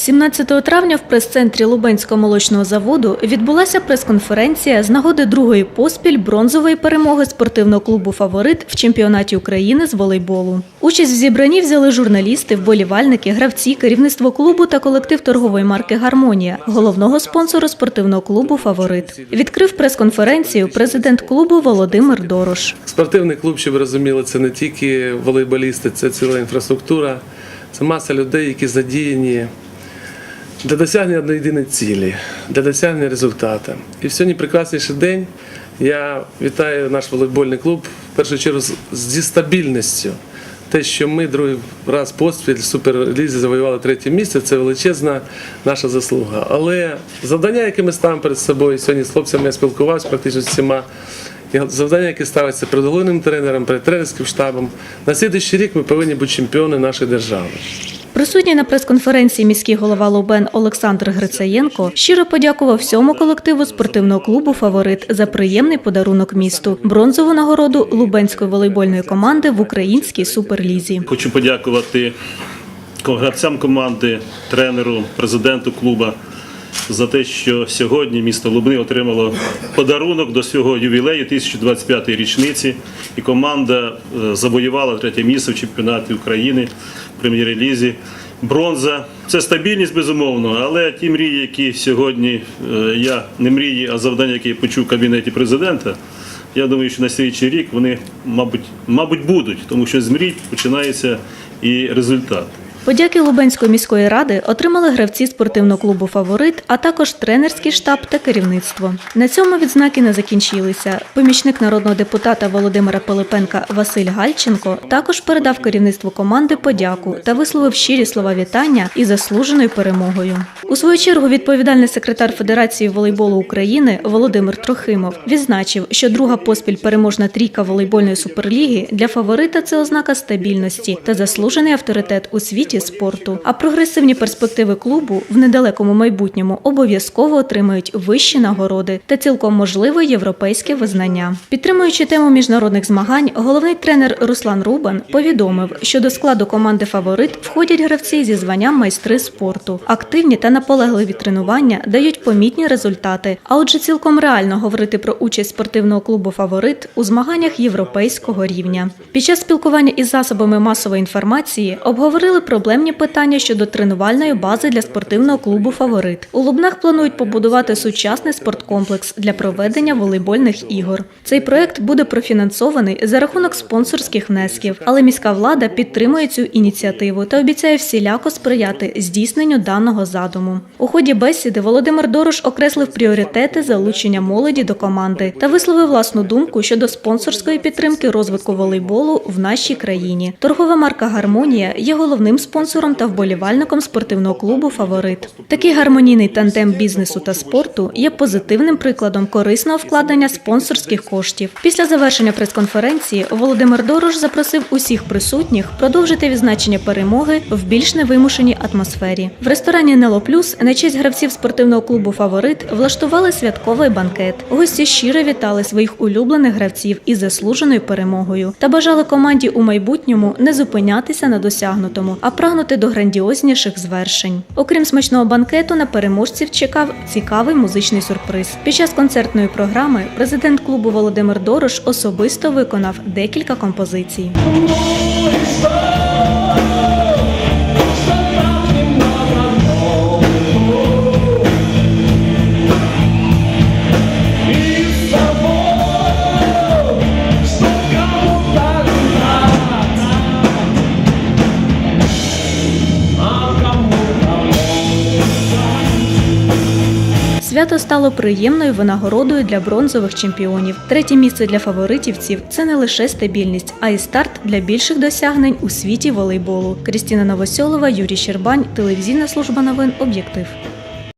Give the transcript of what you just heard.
17 травня в прес-центрі Лубенського молочного заводу відбулася прес-конференція з нагоди другої поспіль бронзової перемоги спортивного клубу Фаворит в чемпіонаті України з волейболу. Участь в зібранні взяли журналісти, вболівальники, гравці, керівництво клубу та колектив торгової марки Гармонія, головного спонсора спортивного клубу Фаворит. Відкрив прес-конференцію президент клубу Володимир Дорош. Спортивний клуб, щоб розуміли, це не тільки волейболісти, це ціла інфраструктура, це маса людей, які задіяні для досягнення одної єдиної цілі, для досягнення результату. І сьогодні прекрасніший день. Я вітаю наш волейбольний клуб в першу чергу зі стабільністю. Те, що ми другий раз поспіль суперлізі завоювали третє місце, це величезна наша заслуга. Але завдання, яке ми ставимо перед собою, сьогодні з хлопцями я спілкувався практично з всіма. Завдання, яке ставиться перед головним тренером, перед тренерським штабом. На слідуючий рік ми повинні бути чемпіони нашої держави. Присутній на прес-конференції міський голова Лубен Олександр Грицаєнко щиро подякував всьому колективу спортивного клубу Фаворит за приємний подарунок місту бронзову нагороду Лубенської волейбольної команди в українській суперлізі. Хочу подякувати гравцям команди, тренеру, президенту клуба за те, що сьогодні місто Лубни отримало подарунок до свого ювілею 1025 річниці, і команда е, завоювала третє місце в чемпіонаті України в прем'єр-лізі. Бронза це стабільність, безумовно, але ті мрії, які сьогодні е, я не мрії, а завдання, які я почув в кабінеті президента. Я думаю, що на слідчий рік вони, мабуть, мабуть, будуть, тому що з мрій починається і результат. Подяки Лубенської міської ради отримали гравці спортивного клубу Фаворит, а також тренерський штаб та керівництво. На цьому відзнаки не закінчилися. Помічник народного депутата Володимира Пилипенка Василь Гальченко також передав керівництву команди подяку та висловив щирі слова вітання із заслуженою перемогою. У свою чергу відповідальний секретар Федерації волейболу України Володимир Трохимов відзначив, що друга поспіль переможна трійка волейбольної суперліги для фаворита це ознака стабільності та заслужений авторитет у світі спорту. А прогресивні перспективи клубу в недалекому майбутньому обов'язково отримають вищі нагороди та цілком можливе європейське визнання. Підтримуючи тему міжнародних змагань, головний тренер Руслан Рубан повідомив, що до складу команди Фаворит входять гравці зі званням майстри спорту. Активні та наполегливі тренування дають помітні результати. А отже, цілком реально говорити про участь спортивного клубу Фаворит у змаганнях європейського рівня. Під час спілкування із засобами масової інформації обговорили проблемні питання щодо тренувальної бази для спортивного клубу Фаворит. У Лубнах планують побудувати сучасний спорткомплекс для проведення волейбольних ігор. Цей проект буде профінансований за рахунок спонсорських внесків, але міська влада підтримує цю ініціативу та обіцяє всіляко сприяти здійсненню даного задуму. У ході бесіди Володимир Дорош окреслив пріоритети залучення молоді до команди та висловив власну думку щодо спонсорської підтримки розвитку волейболу в нашій країні. Торгова марка Гармонія є головним спонсором та вболівальником спортивного клубу Фаворит. Такий гармонійний тандем бізнесу та спорту є позитивним прикладом корисного вкладення спонсорських коштів. Після завершення прес-конференції Володимир Дорош запросив усіх присутніх продовжити відзначення перемоги в більш невимушеній атмосфері. В ресторані Нело Плюс на честь гравців спортивного клубу Фаворит влаштували святковий банкет. Гості щиро вітали своїх улюблених гравців із заслуженою перемогою та бажали команді у майбутньому не зупинятися на досягнутому, а прагнути до грандіозніших звершень. Окрім смачного банкету, на переможців чекав цікавий музичний сюрприз. Під час концертної програми президент клубу Володимир Дорош особисто виконав декілька композицій. Свято стало приємною винагородою для бронзових чемпіонів. Третє місце для фаворитівців це не лише стабільність, а й старт для більших досягнень у світі волейболу. Крістіна Новосьолова, Юрій Щербань, телевізійна служба новин Об'єктив.